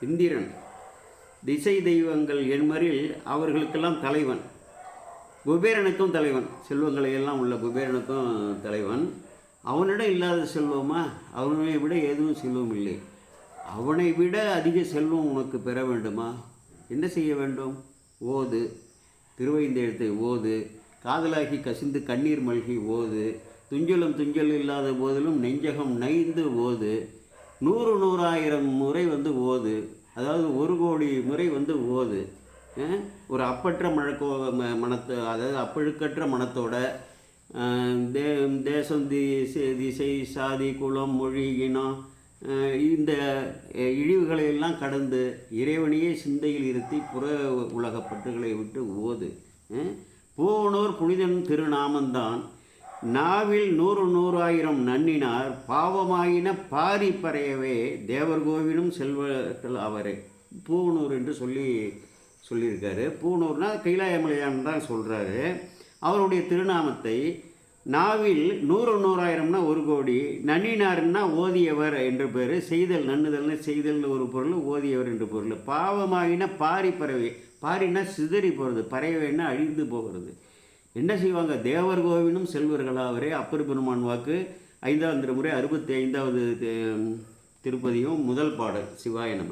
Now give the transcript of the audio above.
இந்திரன் திசை தெய்வங்கள் என்மரில் அவர்களுக்கெல்லாம் தலைவன். குபேரனுக்கும் தலைவன். செல்வங்களை எல்லாம் உள்ள குபேரனுக்கும் தலைவன். அவனிடம் இல்லாத செல்வமா? அவனை விட எதுவும் செல்வம் இல்லை. அவனை விட அதிக செல்வம் உனக்கு பெற வேண்டுமா? என்ன செய்ய வேண்டும்? ஓது. திருவைந்தெழுத்தை ஓது. காதலாகி கசிந்து கண்ணீர் மல்கி ஓது. துஞ்சலும் துஞ்சல் இல்லாத போதிலும் நெஞ்சகம் நைந்து ஓது. நூறு நூறாயிரம் முறை வந்து ஓது. அதாவது ஒரு கோடி முறை வந்து ஓது. ஒரு அப்பற்ற மழக்கோ ம- மனத்தை அதாவது அப்பழுக்கற்ற மனத்தோட தே தேசம் திசை திசை சாதி குலம் மொழி இனம் இந்த இழிவுகளையெல்லாம் இழிவுகளை எல்லாம் கடந்து இறைவனையே சிந்தையில் இருத்தி புற உலக பற்றுகளை விட்டு ஓது. போனோர் புனிதன் திருநாமந்தான். நாவில் நூறு நூறாயிரம் நன்னினார் பாவமாயின பாரி பறையவே தேவர் கோவிலும் செல்வர்கள் அவரே. பூனூர் என்று சொல்லி சொல்லியிருக்காரு. பூனூர்னால் கைலாயமலையான் தான் சொல்கிறாரு அவருடைய திருநாமத்தை நாவில் நூறு நூறாயிரம்னா ஒரு கோடி நன்னினார்னா ஓதியவர் என்று பேர். செய்தல் நன்னுதல்னு செய்தல்னு ஒரு பொருள் ஓதியவர் என்று பொருள். பாவமாயின பாரி பறவை பாரினா சிதறி போகிறது பறவைன்னா அழிந்து போகிறது. என்ன செய்வாங்க? தேவர் கோவிலும் செல்வர்களாவரே அப்பர் பெருமான் வாக்கு ஐந்தாவது முறை அறுபத்தி ஐந்தாவது திருப்பதியும் முதல் பாடல் சிவாய நம.